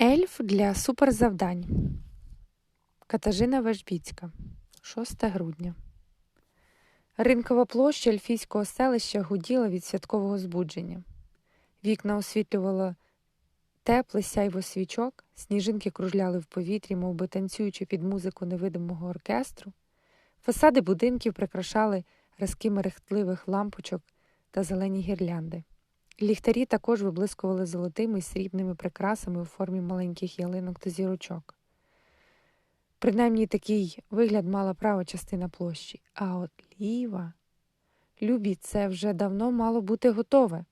Ельф для суперзавдань. Катажина Вежбіцька. 6 грудня. Ринкова площа ельфійського селища гуділа від святкового збудження. Вікна освітлювало тепле сяйво свічок, сніжинки кружляли в повітрі, мов би танцюючи під музику невидимого оркестру. Фасади будинків прикрашали разки мерехтливих лампочок та зелені гірлянди. Ліхтарі також виблискували золотими і срібними прикрасами у формі маленьких ялинок та зірочок. Принаймні такий вигляд мала права частина площі, а от ліва. Любі, це вже давно мало бути готове.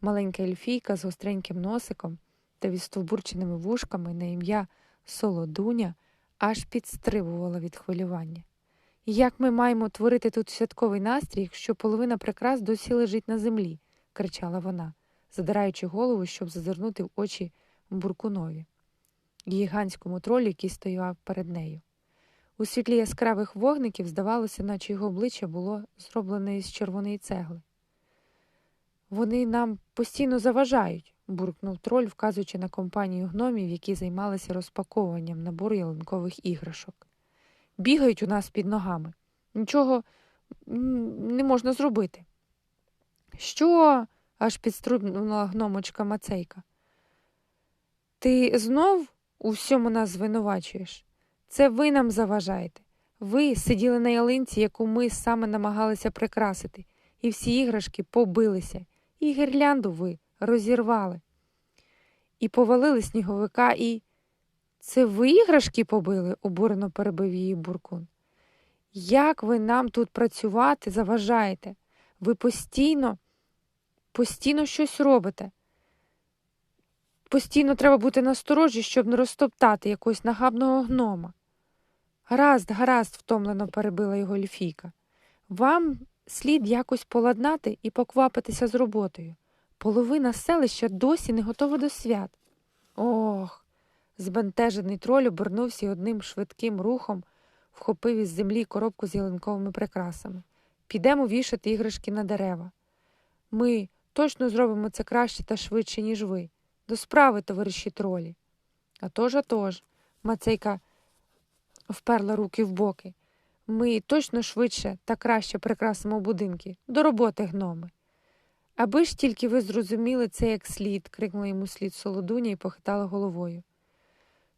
Маленька ельфійка з гостреньким носиком та відстовбурченими вушками на ім'я Солодуня аж підстрибувала від хвилювання. Як ми маємо творити тут святковий настрій, якщо половина прикрас досі лежить на землі? Кричала вона, задираючи голову, щоб зазирнути в очі буркунові, гігантському тролі, який стояв перед нею. У світлі яскравих вогників здавалося, наче його обличчя було зроблене із червоної цегли. Вони нам постійно заважають, буркнув троль, вказуючи на компанію гномів, які займалися розпаковуванням набору ялинкових іграшок. Бігають у нас під ногами. Нічого не можна зробити. Що? аж підстрибнула гномочка Мацейка. Ти знов у всьому нас звинувачуєш? Це ви нам заважаєте. Ви сиділи на ялинці, яку ми саме намагалися прикрасити, і всі іграшки побилися, і гірлянду ви розірвали. І повалили сніговика, і. Це ви іграшки побили? обурено перебив її буркун. Як ви нам тут працювати заважаєте? Ви постійно постійно щось робите. Постійно треба бути насторожі, щоб не розтоптати якогось нагабного гнома. Гаразд, гаразд, втомлено перебила його Ельфійка. Вам слід якось поладнати і поквапитися з роботою. Половина селища досі не готова до свят. Ох. Збентежений троль обернувся і одним швидким рухом вхопив із землі коробку з ялинковими прикрасами. Підемо вішати іграшки на дерева. Ми Точно зробимо це краще та швидше, ніж ви. До справи, товариші тролі. «А тож, а тож», – Мацейка вперла руки в боки. Ми точно швидше та краще прикрасимо будинки. До роботи, гноми. Аби ж тільки ви зрозуміли це як слід, крикнула йому слід солодуня і похитала головою.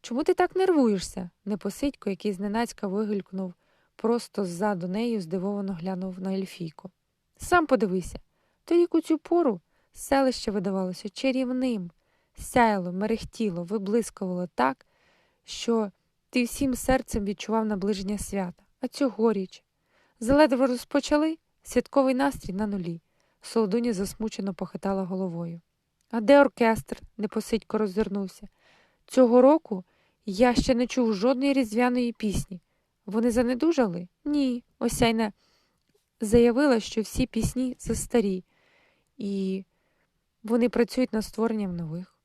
Чому ти так нервуєшся? Непосидько, який зненацька вигулькнув, просто ззаду нею здивовано глянув на ельфійку. Сам подивися. Торік у цю пору селище видавалося чарівним, сяяло, мерехтіло, виблискувало так, що ти всім серцем відчував наближення свята. А цьогоріч. Заледве розпочали святковий настрій на нулі. Солодуня засмучено похитала головою. А де оркестр? непосидько роззирнувся. Цього року я ще не чув жодної різдвяної пісні. Вони занедужали? Ні. Осяйна заявила, що всі пісні застарі, і вони працюють над створенням нових.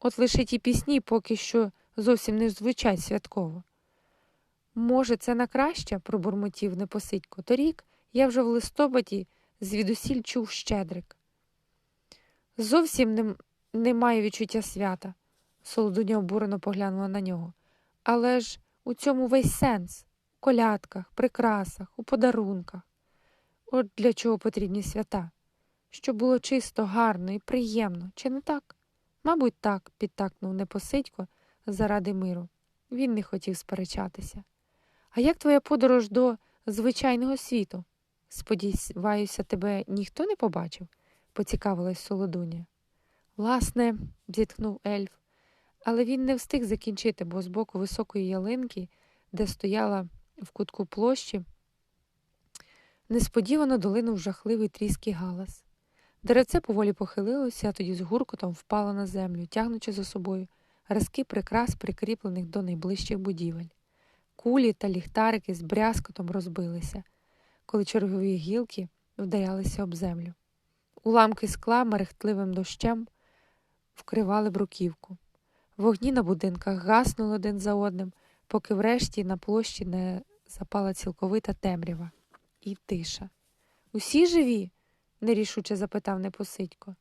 От лише ті пісні поки що зовсім не звучать святково. Може, це на краще, пробурмотів Непосидько. Торік я вже в листопаді звідусіль чув щедрик. Зовсім не, маю відчуття свята, солодуня обурено поглянула на нього. Але ж у цьому весь сенс у колядках, прикрасах, у подарунках. От для чого потрібні свята щоб було чисто, гарно і приємно, чи не так? Мабуть, так, підтакнув Непосидько заради миру. Він не хотів сперечатися. А як твоя подорож до звичайного світу? Сподіваюся, тебе ніхто не побачив? поцікавилась солодуня. Власне, зітхнув ельф, але він не встиг закінчити, бо з боку високої ялинки, де стояла в кутку площі, несподівано долинув жахливий тріский галас. Деревце поволі похилилося, а тоді з гуркотом впало на землю, тягнучи за собою разки прикрас, прикріплених до найближчих будівель. Кулі та ліхтарики з брязкотом розбилися, коли чергові гілки вдарялися об землю. Уламки скла мерехтливим дощем вкривали бруківку. Вогні на будинках гаснули один за одним, поки врешті на площі не запала цілковита темрява і тиша. Усі живі? Нерішуче запитав Непосидько.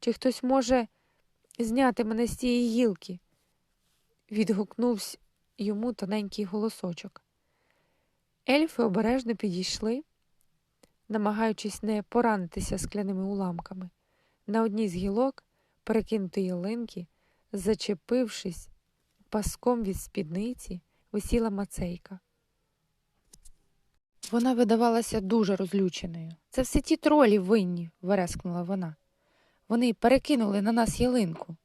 Чи хтось може зняти мене з цієї гілки? відгукнувся йому тоненький голосочок. Ельфи обережно підійшли, намагаючись не поранитися скляними уламками. На одній з гілок перекинутої ялинки, зачепившись паском від спідниці, висіла мацейка. Вона видавалася дуже розлюченою. Це все ті тролі винні, верескнула вона. Вони перекинули на нас ялинку.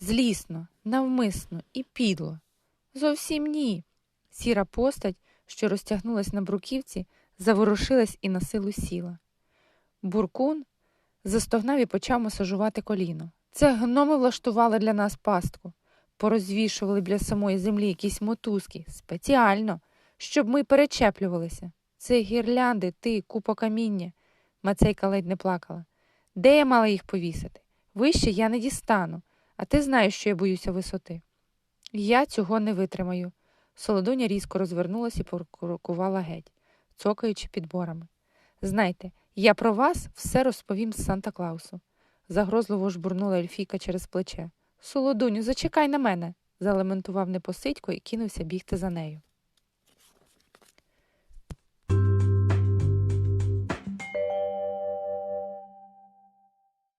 Злісно, навмисно і підло. Зовсім ні. Сіра постать, що розтягнулась на бруківці, заворушилась і на силу сіла. Буркун застогнав і почав масажувати коліно. Це гноми влаштували для нас пастку, порозвішували біля самої землі якісь мотузки спеціально, щоб ми перечеплювалися. Це гірлянди, ти, купа каміння. Мацейка ледь не плакала. Де я мала їх повісити? Вище я не дістану, а ти знаєш, що я боюся висоти. Я цього не витримаю. Солодуня різко розвернулася і покрокувала геть, цокаючи підборами. Знайте, я про вас все розповім з Санта Клаусу. Загрозливо жбурнула Ельфійка через плече. Солодуню, зачекай на мене, залементував непосидько і кинувся бігти за нею.